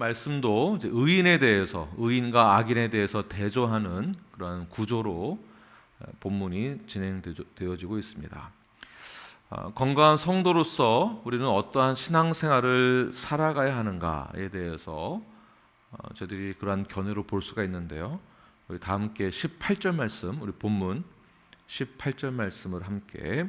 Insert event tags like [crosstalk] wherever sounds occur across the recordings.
말씀도 의인에 대해서 의인과 악인에 대해서 대조하는 그런 구조로 어, 본문이 진행되어지고 있습니다. 어, 건강한 성도로서 우리는 어떠한 신앙생활을 살아가야 하는가에 대해서 어, 저희들이 그러한 견해로 볼 수가 있는데요. 우리 다 함께 18절 말씀, 우리 본문 18절 말씀을 함께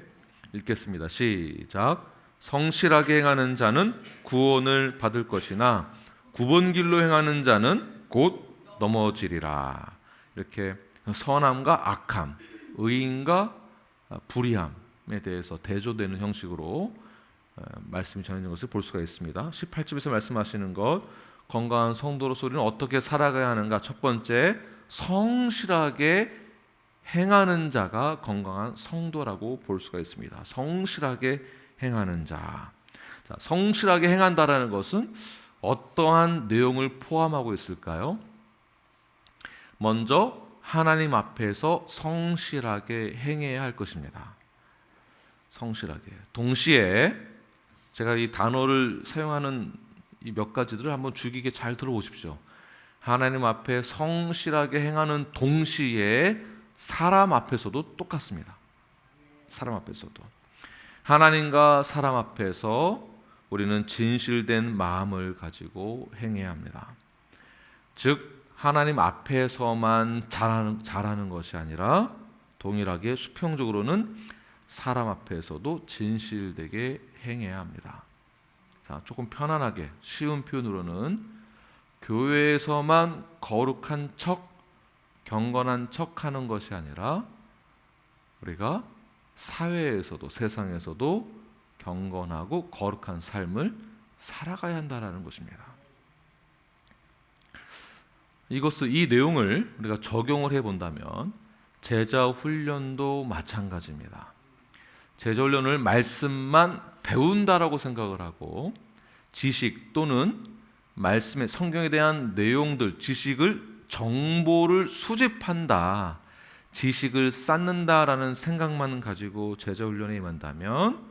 읽겠습니다. 시작. 성실하게 행하는 자는 구원을 받을 것이나 굽은 길로 행하는 자는 곧 넘어지리라. 이렇게 선함과 악함, 의인과 불의함에 대해서 대조되는 형식으로 어, 말씀이 전해진 것을 볼 수가 있습니다. 18절에서 말씀하시는 것 건강한 성도로서 우리는 어떻게 살아가야 하는가? 첫 번째, 성실하게 행하는 자가 건강한 성도라고 볼 수가 있습니다. 성실하게 행하는 자. 자 성실하게 행한다라는 것은 어떠한 내용을 포함하고 있을까요? 먼저 하나님 앞에서 성실하게 행해야 할 것입니다. 성실하게. 동시에 제가 이 단어를 사용하는 이 몇 가지들을 한번 주의 깊게 잘 들어보십시오. 하나님 앞에 성실하게 행하는 동시에 사람 앞에서도 똑같습니다. 사람 앞에서도. 하나님과 사람 앞에서 우리는 진실된 마음을 가지고 행해야 합니다. 즉, 하나님 앞에서만 잘하는, 잘하는 것이 아니라 동일하게 수평적으로는 사람 앞에서도 진실되게 행해야 합니다. 자, 조금 편안하게 쉬운 표현으로는 교회에서만 거룩한 척, 경건한 척 하는 것이 아니라 우리가 사회에서도 세상에서도 경건하고 거룩한 삶을 살아가야 한다라는 것입니다. 이것을 이 내용을 우리가 적용을 해 본다면 제자 훈련도 마찬가지입니다. 제자 훈련을 말씀만 배운다라고 생각을 하고 지식 또는 말씀의 성경에 대한 내용들, 지식을 정보를 수집한다. 지식을 쌓는다라는 생각만 가지고 제자 훈련에 임한다면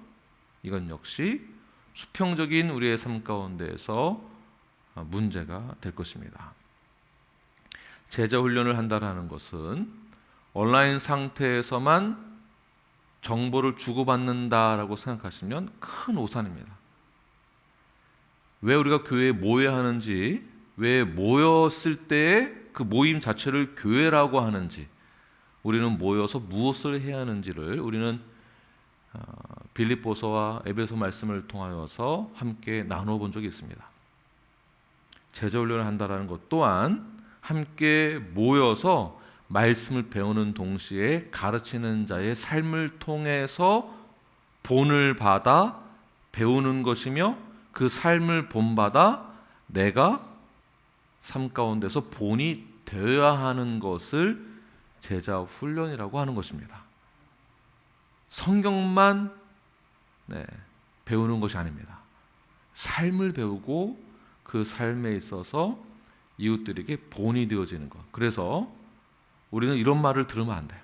이건 역시 수평적인 우리의 삶 가운데에서 문제가 될 것입니다. 제자 훈련을 한다라는 것은 온라인 상태에서만 정보를 주고받는다라고 생각하시면 큰 오산입니다. 왜 우리가 교회에 모여야 하는지, 왜 모였을 때그 모임 자체를 교회라고 하는지, 우리는 모여서 무엇을 해야 하는지를 우리는 어, 빌립보서와 에베소 말씀을 통하여서 함께 나눠 본 적이 있습니다. 제자 훈련을 한다라는 것 또한 함께 모여서 말씀을 배우는 동시에 가르치는 자의 삶을 통해서 본을 받아 배우는 것이며 그 삶을 본받아 내가 삶 가운데서 본이 되어야 하는 것을 제자 훈련이라고 하는 것입니다. 성경만 네, 배우는 것이 아닙니다. 삶을 배우고 그 삶에 있어서 이웃들에게 본이 되어지는 것. 그래서 우리는 이런 말을 들으면 안 돼요.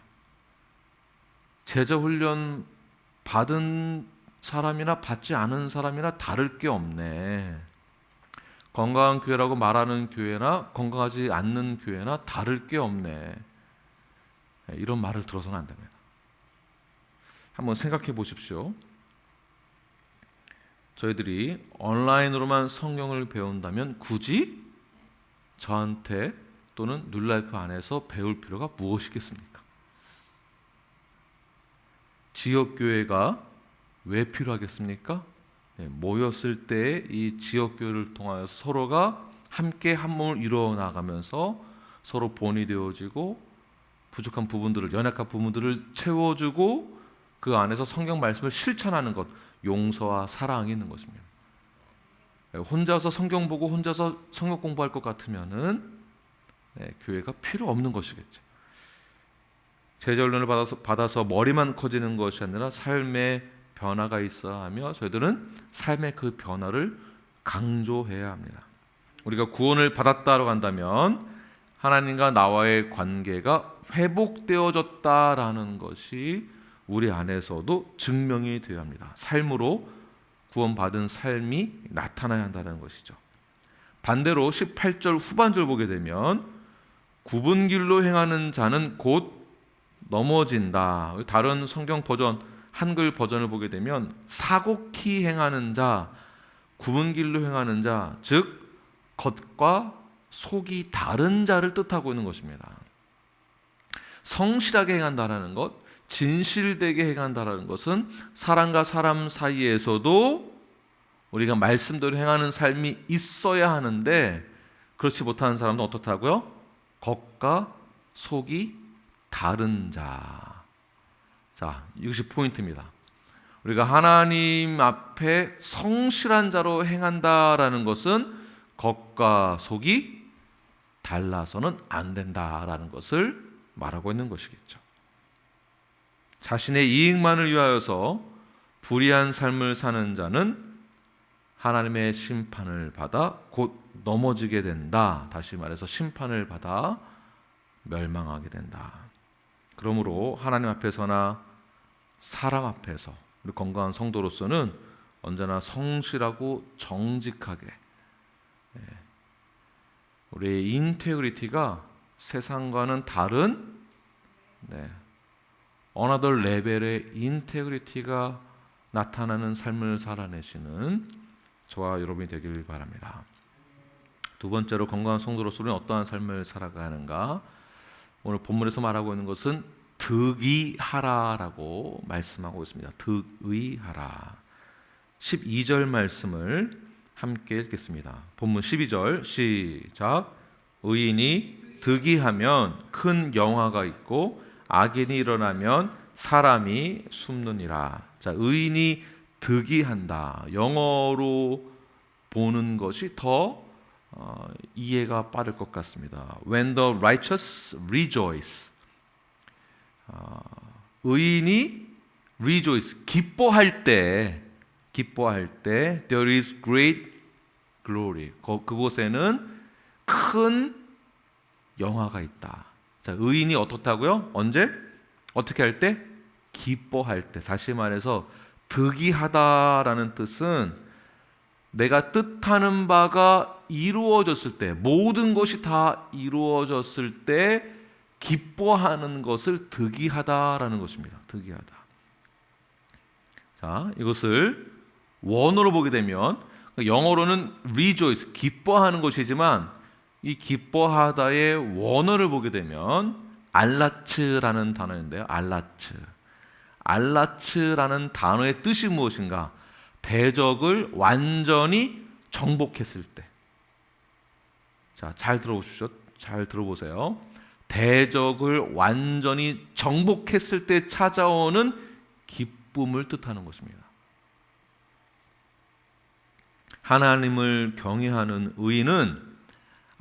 제자 훈련 받은 사람이나 받지 않은 사람이나 다를 게 없네. 건강한 교회라고 말하는 교회나 건강하지 않는 교회나 다를 게 없네. 이런 말을 들어서는 안 됩니다. 한번 생각해 보십시오. 저희들이 온라인으로만 성경을 배운다면 굳이 저한테 또는 눌라이프 안에서 배울 필요가 무엇이겠습니까? 지역교회가 왜 필요하겠습니까? 네, 모였을 때 이 지역교회를 통하여 서로가 함께 한 몸을 이루어 나가면서 서로 본이 되어지고 부족한 부분들을 연약한 부분들을 채워주고 그 안에서 성경 말씀을 실천하는 것 용서와 사랑이 있는 것입니다. 혼자서 성경 보고 혼자서 성경 공부할 것 같으면은 네, 교회가 필요 없는 것이겠죠. 제자훈련을 받아서, 받아서 머리만 커지는 것이 아니라 삶의 변화가 있어야 하며 저희들은 삶의 그 변화를 강조해야 합니다. 우리가 구원을 받았다고 한다면 하나님과 나와의 관계가 회복되어졌다라는 것이 우리 안에서도 증명이 되어야 합니다. 삶으로 구원받은 삶이 나타나야 한다는 것이죠. 반대로 18절 후반절 보게 되면 굽은 길로 행하는 자는 곧 넘어진다. 다른 성경 버전 한글 버전을 보게 되면 사곡히 행하는 자, 굽은 길로 행하는 자, 즉 겉과 속이 다른 자를 뜻하고 있는 것입니다. 성실하게 행한다라는 것, 진실되게 행한다라는 것은 사람과 사람 사이에서도 우리가 말씀대로 행하는 삶이 있어야 하는데 그렇지 못하는 사람은 어떻다고요? 겉과 속이 다른 자. 자, 이것이 포인트입니다. 우리가 하나님 앞에 성실한 자로 행한다라는 것은 겉과 속이 달라서는 안 된다라는 것을 말하고 있는 것이겠죠. 자신의 이익만을 위하여서 불의한 삶을 사는 자는 하나님의 심판을 받아 곧 넘어지게 된다. 다시 말해서 심판을 받아 멸망하게 된다. 그러므로 하나님 앞에서나 사람 앞에서 우리 건강한 성도로서는 언제나 성실하고 정직하게 예, 우리의 인테그리티가 세상과는 다른 네, 어나더 레벨의 인테그리티가 나타나는 삶을 살아내시는 저와 여러분이 되길 바랍니다. 두 번째로 건강한 성도로서 우리는 어떠한 삶을 살아가는가? 오늘 본문에서 말하고 있는 것은 득이하라라고 말씀하고 있습니다. 득의하라. 12절 말씀을 함께 읽겠습니다. 본문 12절 시작. 의인이 득이하면 큰 영화가 있고 악인이 일어나면 사람이 숨느니라. 자, 의인이 득이한다. 영어로 보는 것이 더 어, 이해가 빠를 것 같습니다. When the righteous rejoice. 어, 의인이 rejoice 기뻐할 때 기뻐할 때 there is great glory. 그, 그곳에는 큰 영화가 있다. 자, 의인이 어떻다고요? 언제? 어떻게 할 때? 기뻐할 때. 다시 말해서 득이하다라는 뜻은 내가 뜻하는 바가 이루어졌을 때, 모든 것이 다 이루어졌을 때 기뻐하는 것을 득이하다라는 것입니다. 득이하다. 자, 이것을 원어로 보게 되면 영어로는 rejoice 기뻐하는 것이지만 이 기뻐하다의 원어를 보게 되면 알라츠라는 단어인데요. 알라츠. 알라츠라는 단어의 뜻이 무엇인가? 대적을 완전히 정복했을 때. 자, 잘 들어보시죠. 잘 들어보세요. 대적을 완전히 정복했을 때 찾아오는 기쁨을 뜻하는 것입니다. 하나님을 경외하는 의인은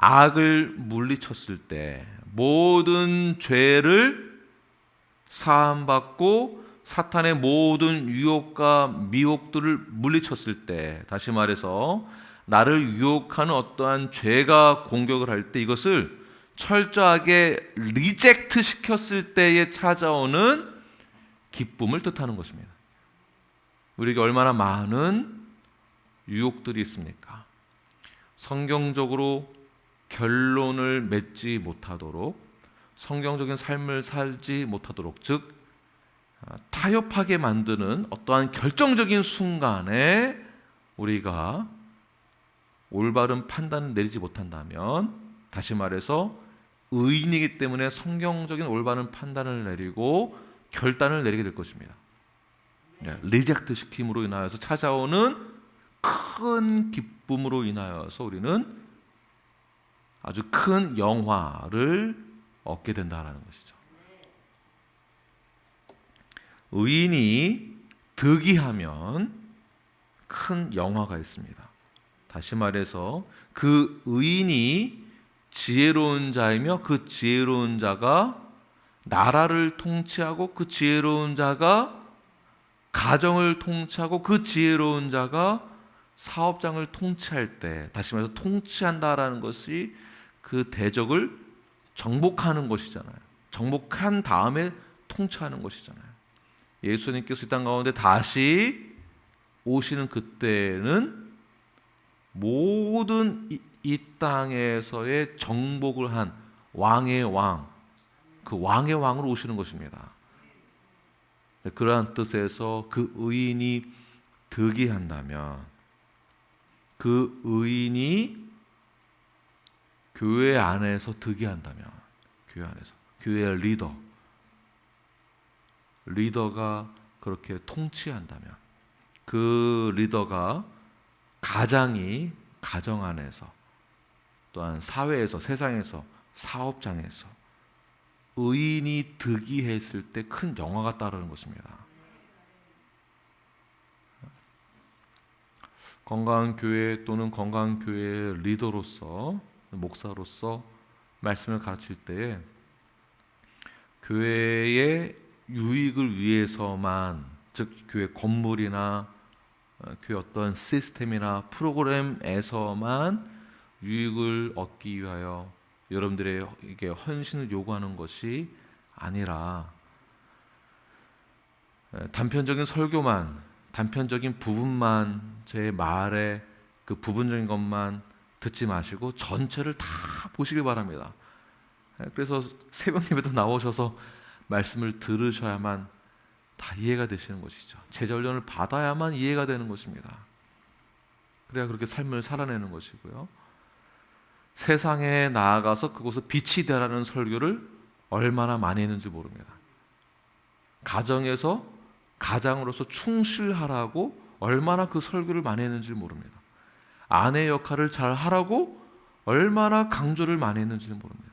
악을 물리쳤을 때 모든 죄를 사함받고 사탄의 모든 유혹과 미혹들을 물리쳤을 때 다시 말해서 나를 유혹하는 어떠한 죄가 공격을 할 때 이것을 철저하게 리젝트 시켰을 때에 찾아오는 기쁨을 뜻하는 것입니다. 우리에게 얼마나 많은 유혹들이 있습니까? 성경적으로 결론을 맺지 못하도록 성경적인 삶을 살지 못하도록 즉 아, 타협하게 만드는 어떠한 결정적인 순간에 우리가 올바른 판단을 내리지 못한다면 다시 말해서 의인이기 때문에 성경적인 올바른 판단을 내리고 결단을 내리게 될 것입니다. 네, 리젝트 시킴으로 인하여서 찾아오는 큰 기쁨으로 인하여서 우리는 아주 큰 영화를 얻게 된다는 것이죠. 의인이 득이하면 큰 영화가 있습니다. 다시 말해서 그 의인이 지혜로운 자이며 그 지혜로운 자가 나라를 통치하고 그 지혜로운 자가 가정을 통치하고 그 지혜로운 자가 사업장을 통치할 때 다시 말해서 통치한다라는 것이 그 대적을 정복하는 것이잖아요. 정복한 다음에 통치하는 것이잖아요. 예수님께서 이 땅 가운데 다시 오시는 그때는 모든 이 땅에서의 정복을 한 왕의 왕, 그 왕의 왕으로 오시는 것입니다. 네, 그러한 뜻에서 그 의인이 득이 한다면 그 의인이 교회 안에서 득이한다면 교회 안에서 교회의 리더 리더가 그렇게 통치한다면 그 리더가 가장이 가정 안에서 또한 사회에서 세상에서 사업장에서 의인이 득이했을 때 큰 영화가 따르는 것입니다. 건강한 교회 또는 건강한 교회의 리더로서 목사로서 말씀을 가르칠 때에 교회의 유익을 위해서만 즉 교회 건물이나 어, 교회 어떤 시스템이나 프로그램에서만 유익을 얻기 위하여 여러분들에게 헌신을 요구하는 것이 아니라 에, 단편적인 설교만 단편적인 부분만 제 말의 그 부분적인 것만 듣지 마시고 전체를 다 보시길 바랍니다. 에, 그래서 새벽 예배도 나오셔서 말씀을 들으셔야만 다 이해가 되시는 것이죠. 제자훈련을 받아야만 이해가 되는 것입니다. 그래야 그렇게 삶을 살아내는 것이고요. 세상에 나아가서 그곳에 빛이 되라는 설교를 얼마나 많이 했는지 모릅니다. 가정에서 가장으로서 충실하라고 얼마나 그 설교를 많이 했는지 모릅니다. 아내 역할을 잘 하라고 얼마나 강조를 많이 했는지 모릅니다.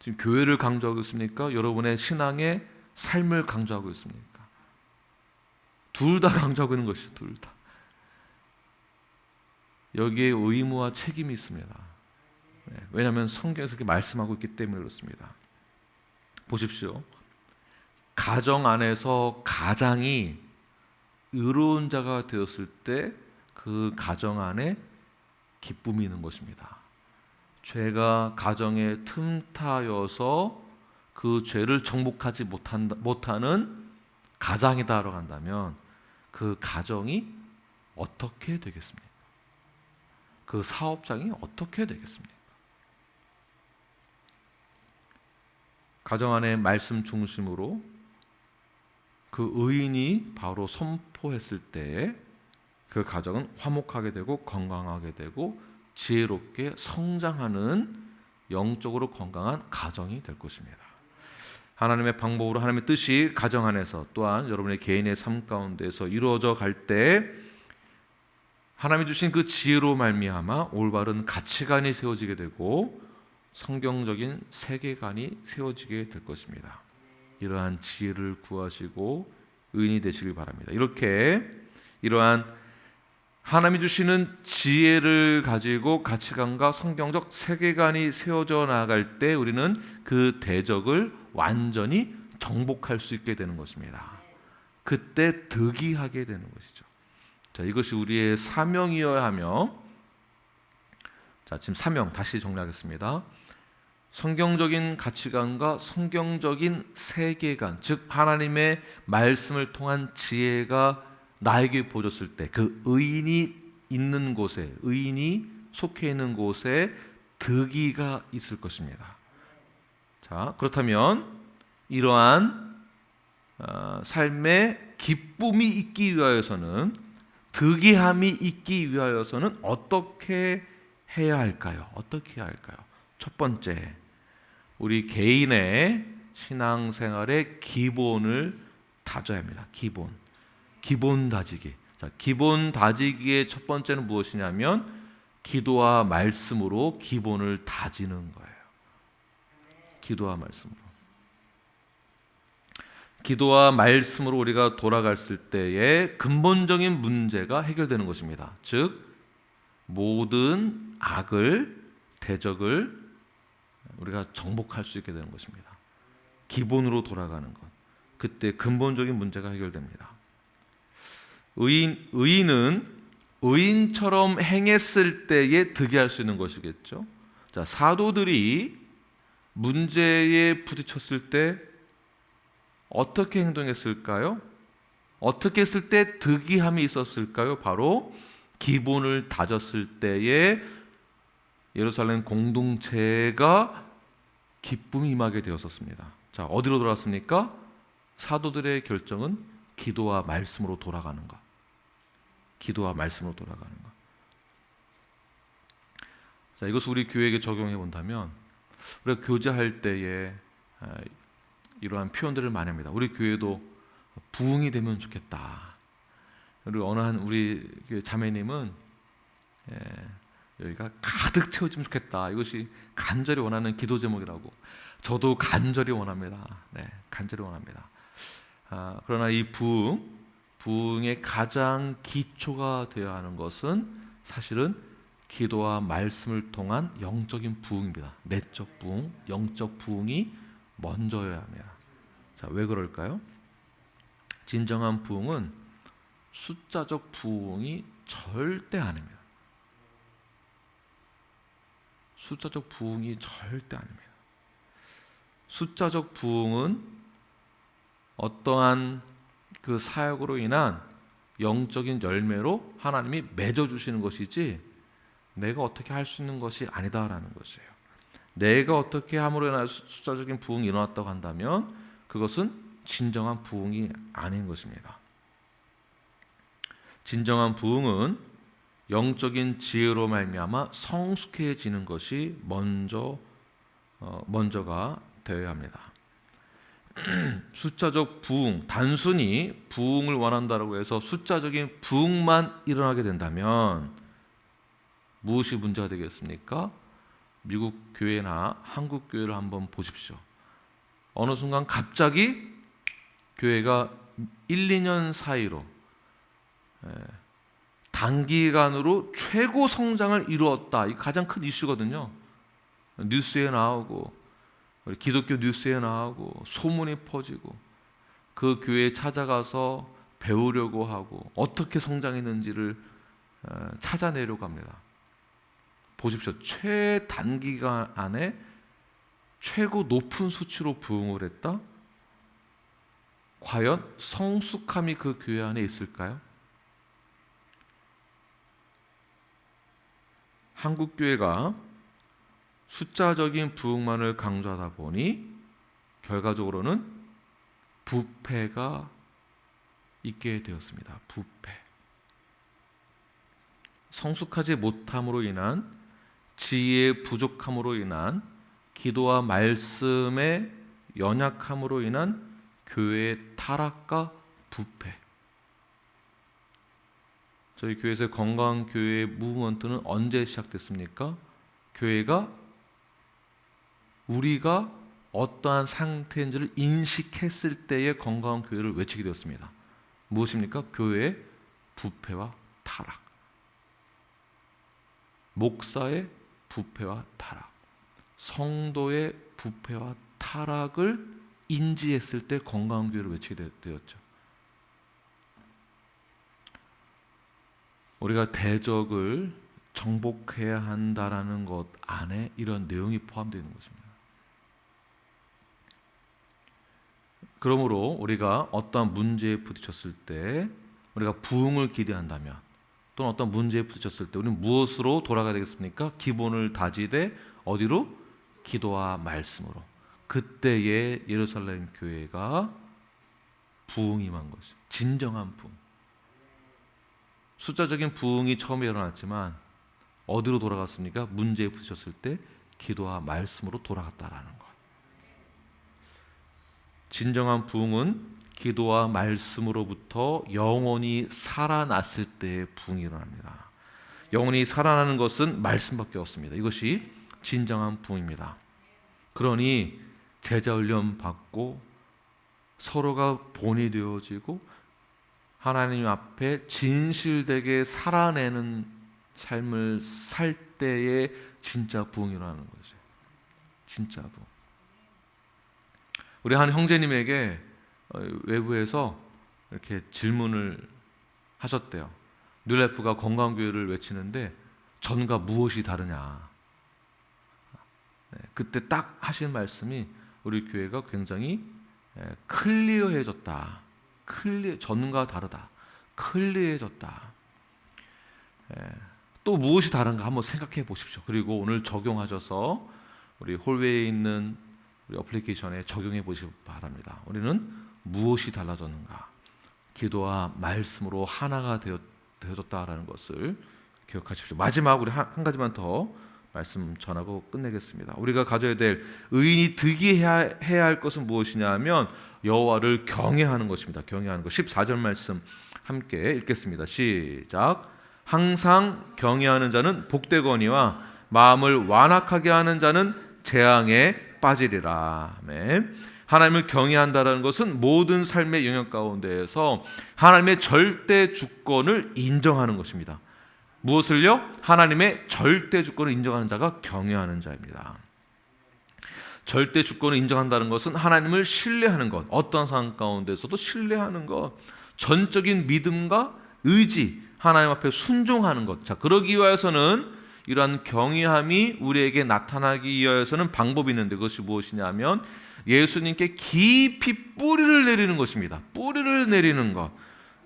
지금 교회를 강조하고 있습니까? 여러분의 신앙의 삶을 강조하고 있습니까? 둘 다 [laughs] 강조하고 있는 것이죠. 둘 다. 여기에 의무와 책임이 있습니다. 네, 왜냐하면 성경에서 그렇게 말씀하고 있기 때문에 그렇습니다. 보십시오. 가정 안에서 가장이 의로운 자가 되었을 때 그 가정 안에 기쁨이 있는 것입니다. 죄가 가정에 틈타여서 그 죄를 정복하지 못한다, 못하는 가장이다라고 한다면 그 가정이 어떻게 되겠습니까? 그 사업장이 어떻게 되겠습니까? 가정 안에 말씀 중심으로 그 의인이 바로 선포했을 때에 그 가정은 화목하게 되고 건강하게 되고 지혜롭게 성장하는 영적으로 건강한 가정이 될 것입니다. 하나님의 방법으로 하나님의 뜻이 가정 안에서 또한 여러분의 개인의 삶 가운데서 이루어져 갈 때 하나님이 주신 그 지혜로 말미암아 올바른 가치관이 세워지게 되고 성경적인 세계관이 세워지게 될 것입니다. 이러한 지혜를 구하시고 의인이 되시길 바랍니다. 이렇게 이러한 하나님이 주시는 지혜를 가지고 가치관과 성경적 세계관이 세워져 나갈 때 우리는 그 대적을 완전히 정복할 수 있게 되는 것입니다. 그때 득이하게 되는 것이죠. 자, 이것이 우리의 사명이어야 하며 자, 지금 사명 다시 정리하겠습니다. 성경적인 가치관과 성경적인 세계관, 즉 하나님의 말씀을 통한 지혜가 나에게 보여졌을 때 그 의인이 있는 곳에 의인이 속해 있는 곳에 득이가 있을 것입니다. 자, 그렇다면 이러한 어, 삶의 기쁨이 있기 위하여서는 득이함이 있기 위하여서는 어떻게 해야 할까요? 어떻게 해야 할까요? 첫 번째, 우리 개인의 신앙생활의 기본을 다져야 합니다. 기본. 기본 다지기. 자, 기본 다지기의 첫 번째는 무엇이냐면 기도와 말씀으로 기본을 다지는 거예요. 기도와 말씀으로. 기도와 말씀으로 우리가 돌아갔을 때에 근본적인 문제가 해결되는 것입니다. 즉 모든 악을 대적을 우리가 정복할 수 있게 되는 것입니다. 기본으로 돌아가는 것. 그때 근본적인 문제가 해결됩니다. 의인 의인은 의인처럼 행했을 때에 득이할 수 있는 것이겠죠. 자, 사도들이 문제에 부딪혔을 때 어떻게 행동했을까요? 어떻게 했을 때 득이함이 있었을까요? 바로 기본을 다졌을 때에 예루살렘 공동체가 기쁨이 임하게 되었었습니다. 자, 어디로 돌아왔습니까? 사도들의 결정은 기도와 말씀으로 돌아가는 것. 기도와 말씀으로 돌아가는 것. 자, 이것을 우리 교회에게 적용해 본다면 우리가 교제할 때에 아, 이러한 표현들을 많이 합니다. 우리 교회도 부흥이 되면 좋겠다. 그리고 어느 한 우리 그 자매님은 예, 여기가 가득 채워지면 좋겠다. 이것이 간절히 원하는 기도 제목이라고. 저도 간절히 원합니다. 네, 간절히 원합니다. 아, 그러나 이 부흥, 부흥의 가장 기초가 되어야 하는 것은 사실은 기도와 말씀을 통한 영적인 부흥입니다. 내적 부흥, 영적 부흥이 먼저여야 합니다. 자, 왜 그럴까요? 진정한 부흥은 숫자적 부흥이 절대 아닙니다. 숫자적 부흥이 절대 아닙니다. 숫자적 부흥은 어떠한 그 사역으로 인한 영적인 열매로 하나님이 맺어 주시는 것이지 내가 어떻게 할 수 있는 것이 아니다라는 것이에요. 내가 어떻게 함으로 인하여 숫자적인 부흥이 일어났다고 한다면 그것은 진정한 부흥이 아닌 것입니다. 진정한 부흥은 영적인 지혜로 말미암아 성숙해지는 것이 먼저 어, 먼저가 되어야 합니다. [clears throat] 숫자적 부흥, 단순히 부흥을 원한다고 해서 숫자적인 부흥만 일어나게 된다면 무엇이 문제가 되겠습니까? 미국 교회나 한국 교회를 한번 보십시오. 어느 순간 갑자기 교회가 1, 2년 사이로 예, 단기간으로 최고 성장을 이루었다. 이 가장 큰 이슈거든요. 뉴스에 나오고 우리 기독교 뉴스에 나오고 소문이 퍼지고 그 교회에 찾아가서 배우려고 하고 어떻게 성장했는지를 어, 찾아내려고 합니다. 보십시오. 최단기간 안에 최고 높은 수치로 부흥을 했다? 과연 성숙함이 그 교회 안에 있을까요? 한국 교회가 숫자적인 부흥만을 강조하다 보니 결과적으로는 부패가 있게 되었습니다. 부패. 성숙하지 못함으로 인한 지혜의 부족함으로 인한 기도와 말씀의 연약함으로 인한 교회의 타락과 부패. 저희 교회에서 건강한 교회 무브먼트는 언제 시작됐습니까? 교회가 우리가 어떠한 상태인지를 인식했을 때의 건강한 교회를 외치게 되었습니다. 무엇입니까? 교회의 부패와 타락. 목사의 부패와 타락. 성도의 부패와 타락을 인지했을 때 건강한 교회를 외치게 되었죠. 우리가 대적을 정복해야 한다라는 것 안에 이런 내용이 포함되어 있는 것입니다. 그러므로 우리가 어떠한 문제에 부딪혔을 때 우리가 부흥을 기대한다면 또는 어떤 문제에 부딪혔을 때 우리는 무엇으로 돌아가야 되겠습니까? 기본을 다지되 어디로? 기도와 말씀으로. 그때의 예루살렘 교회가 부흥이 임한 것이 진정한 부흥. 숫자적인 부흥이 처음에 일어났지만 어디로 돌아갔습니까? 문제에 부딪혔을 때 기도와 말씀으로 돌아갔다라는 것. 진정한 부흥은 기도와 말씀으로부터 영원히 살아났을 때의 부흥이 일어납니다. 영원히 살아나는 것은 말씀밖에 없습니다. 이것이 진정한 부흥입니다. 그러니 제자 훈련 받고 서로가 본이 되어지고 하나님 앞에 진실되게 살아내는 삶을 살 때에 진짜 부흥이라는 거죠. 진짜 부흥. 우리 한 형제님에게 어, 외부에서 이렇게 질문을 하셨대요. 뉴래프가 건강교회를 외치는데 전과 무엇이 다르냐. 네, 그때 딱 하신 말씀이 우리 교회가 굉장히 클리어해졌다. 클리 전과 다르다. 클리어해졌다. 또 무엇이 다른가 한번 생각해 보십시오. 그리고 오늘 적용하셔서 우리 홀웨이에 있는 우리 어플리케이션에 적용해 보시기 바랍니다. 우리는 무엇이 달라졌는가? 기도와 말씀으로 하나가 되었, 되어졌다라는 것을 기억하십시오. 마지막 우리 한, 한 가지만 더 말씀 전하고 끝내겠습니다. 우리가 가져야 될 의인이 득이 해야 해야 할 것은 무엇이냐면 여호와를 경외하는 것입니다. 경외하는 것. 14절 말씀 함께 읽겠습니다. 시작. 항상 경외하는 자는 복되거니와 마음을 완악하게 하는 자는 재앙에 빠지리라. 아멘. 하나님을 경외한다라는 것은 모든 삶의 영역 가운데에서 하나님의 절대 주권을 인정하는 것입니다. 무엇을요? 하나님의 절대 주권을 인정하는 자가 경외하는 자입니다. 절대 주권을 인정한다는 것은 하나님을 신뢰하는 것, 어떤 상황 가운데서도 신뢰하는 것, 전적인 믿음과 의지, 하나님 앞에 순종하는 것. 자, 그러기 위해서는 이러한 경외함이 우리에게 나타나기 위해서는 방법이 있는데 그것이 무엇이냐면 예수님께 깊이 뿌리를 내리는 것입니다. 뿌리를 내리는 것.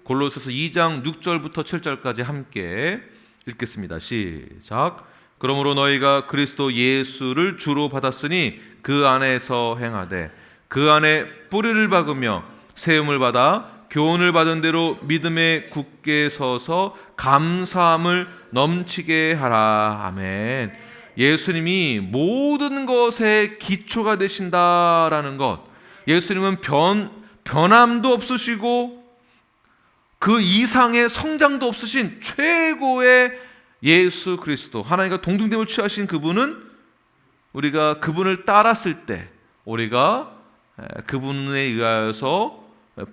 골로새서 2장 6절부터 7절까지 함께 읽겠습니다. 시작. 그러므로 너희가 그리스도 예수를 주로 받았으니 그 안에서 행하되 그 안에 뿌리를 박으며 세움을 받아 교훈을 받은 대로 믿음에 굳게 서서 감사함을 넘치게 하라. 아멘. 예수님이 모든 것의 기초가 되신다라는 것. 예수님은 변 변함도 없으시고 그 이상의 성장도 없으신 최고의 예수 그리스도 하나님과 동등됨을 취하신 그분은 우리가 그분을 따랐을 때 우리가 그분에 의하여서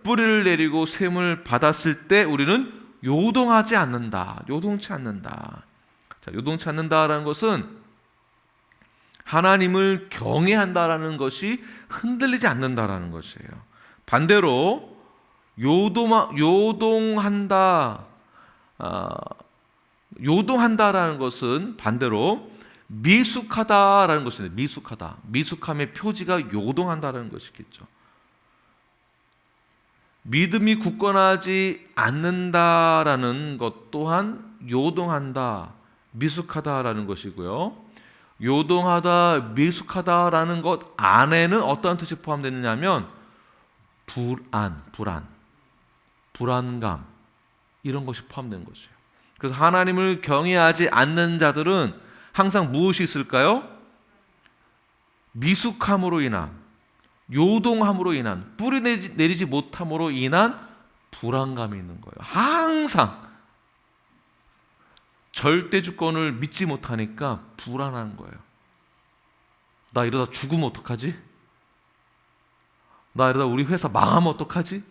뿌리를 내리고 샘을 받았을 때 우리는 요동하지 않는다. 요동치 않는다. 자, 요동치 않는다라는 것은 하나님을 경외한다라는 것이 흔들리지 않는다라는 것이에요. 반대로 요동 요동한다. 아, 요동한다라는 것은 반대로 미숙하다라는 것입니다. 미숙하다. 미숙함의 표지가 요동한다라는 것이겠죠. 믿음이 굳건하지 않는다라는 것 또한 요동한다, 미숙하다라는 것이고요. 요동하다, 미숙하다라는 것 안에는 어떠한 뜻이 포함되느냐면 불안, 불안, 불안감 이런 것이 포함된 것이에요. 그래서 하나님을 경외하지 않는 자들은 항상 무엇이 있을까요? 미숙함으로 인한 요동함으로 인한 뿌리 내리지 못함으로 인한 불안감이 있는 거예요. 항상 절대 주권을 믿지 못하니까 불안한 거예요. 나 이러다 죽으면 어떡하지? 나 이러다 우리 회사 망하면 어떡하지?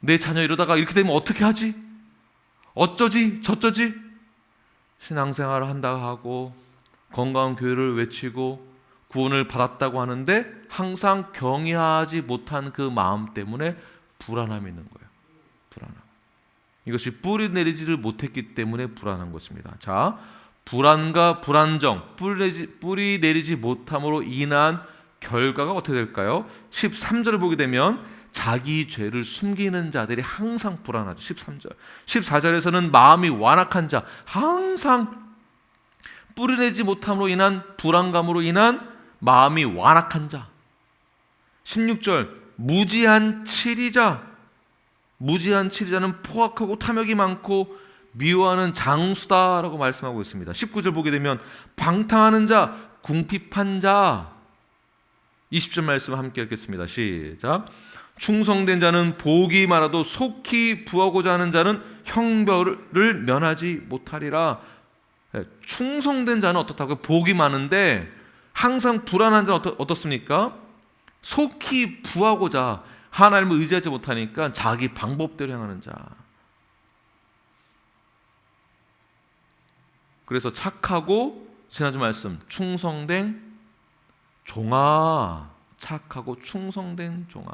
내 자녀 이러다가 이렇게 되면 어떻게 하지? 어쩌지? 저쩌지? 신앙생활을 한다 하고 건강한 교회를 외치고 구원을 받았다고 하는데 항상 경외하지 못한 그 마음 때문에 불안함이 있는 거예요. 불안함. 이것이 뿌리 내리지를 못했기 때문에 불안한 것입니다. 자, 불안과 불안정, 뿌리 내리지, 못함으로 인한 결과가 어떻게 될까요? 13절을 보게 되면 자기 죄를 숨기는 자들이 항상 불안하죠. 13절. 14절에서는 마음이 완악한 자, 항상 뿌리내지 못함으로 인한 불안감으로 인한 마음이 완악한 자. 16절 무지한 치리자. 무지한 치리자는 포악하고 탐욕이 많고 미워하는 장수다라고 말씀하고 있습니다. 19절 보게 되면 방탕하는 자, 궁핍한 자. 20절 말씀 함께 읽겠습니다. 시작. 충성된 자는 복이 많아도 속히 부하고자 하는 자는 형벌을 면하지 못하리라. 네, 충성된 자는 어떻다고요? 복이 많은데 항상 불안한 자는 어떻, 어떻습니까? 속히 부하고자 하나님을 의지하지 못하니까 자기 방법대로 행하는 자. 그래서 착하고 지난주 말씀 충성된 종아 착하고 충성된 종아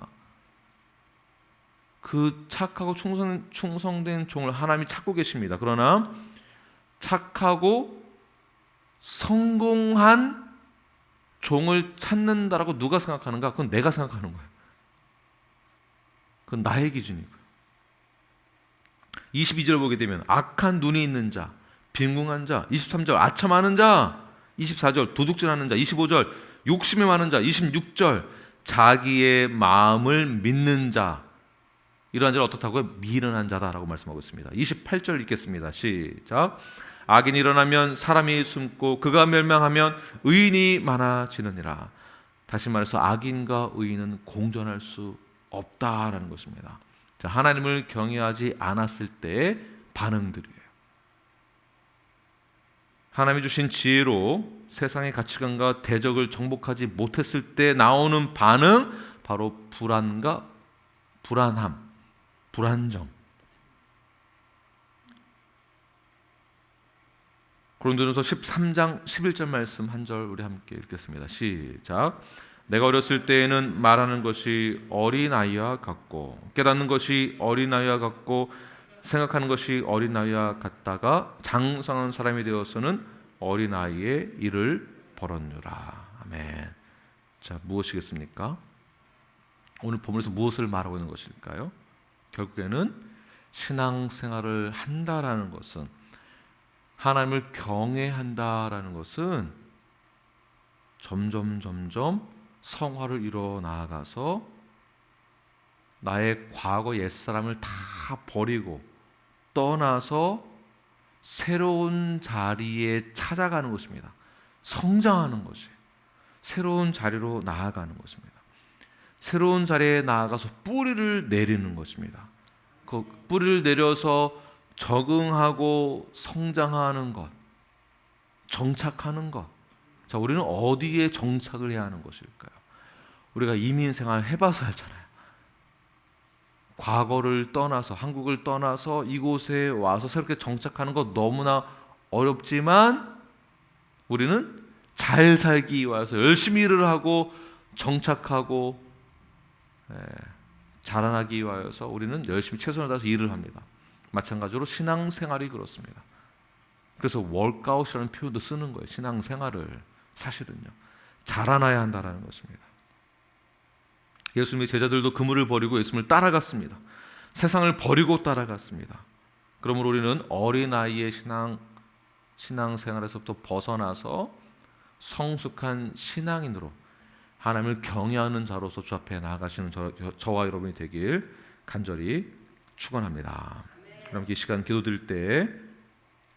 그 착하고 충성, 충성된 종을 하나님이 찾고 계십니다. 그러나 착하고 성공한 종을 찾는다라고 누가 생각하는가? 그건 내가 생각하는 거예요. 그건 나의 기준이고요. 22절 보게 되면 악한 눈이 있는 자, 빈궁한 자, 23절 아첨하는 자, 24절 도둑질하는 자, 25절 욕심이 많은 자, 26절 자기의 마음을 믿는 자. 이러한 자를 어떻다고요? 미련한 자다라고 말씀하고 있습니다. 28절 읽겠습니다. 시작. 악인이 일어나면 사람이 숨고 그가 멸망하면 의인이 많아지느니라. 다시 말해서 악인과 의인은 공존할 수 없다라는 것입니다. 자, 하나님을 경외하지 않았을 때의 반응들이에요. 하나님이 주신 지혜로 세상의 가치관과 대적을 정복하지 못했을 때 나오는 반응 바로 불안과 불안함, 불안정. 고린도전서 13장 11절 말씀 한 절 우리 함께 읽겠습니다. 시작. 내가 어렸을 때에는 말하는 것이 어린아이와 같고 깨닫는 것이 어린아이와 같고 생각하는 것이 어린아이와 같다가 장성한 사람이 되어서는 어린아이의 일을 벌었느라. 아멘. 자, 무엇이겠습니까? 오늘 본문에서 무엇을 말하고 있는 것일까요? 결국에는 신앙생활을 한다라는 것은 하나님을 경외한다라는 것은 점점 점점 성화를 이뤄 나아가서 나의 과거 옛사람을 다 버리고 떠나서 새로운 자리에 찾아가는 것입니다. 성장하는 것이 새로운 자리로 나아가는 것입니다. 새로운 자리에 나아가서 뿌리를 내리는 것입니다. 그 뿌리를 내려서 적응하고 성장하는 것, 정착하는 것. 자, 우리는 어디에 정착을 해야 하는 것일까요? 우리가 이민 생활 해봐서 알잖아요. 과거를 떠나서 한국을 떠나서 이곳에 와서 새롭게 정착하는 것 너무나 어렵지만 우리는 잘 살기 위해서 열심히 일을 하고 정착하고 예, 자라나기 위하여서 우리는 열심히 최선을 다해서 일을 합니다. 마찬가지로 신앙생활이 그렇습니다. 그래서 월가웃이라는 표현도 쓰는 거예요. 신앙생활을 사실은요. 자라나야 한다라는 것입니다. 예수님의 제자들도 그물을 버리고 예수님을 따라갔습니다. 세상을 버리고 따라갔습니다. 그러므로 우리는 어린 아이의 신앙 신앙생활에서부터 벗어나서 성숙한 신앙인으로 하나님을 경외하는 자로서 주 앞에 나아가시는 저, 저와 여러분이 되길 간절히 축원합니다. 그럼 이 시간 기도드릴 때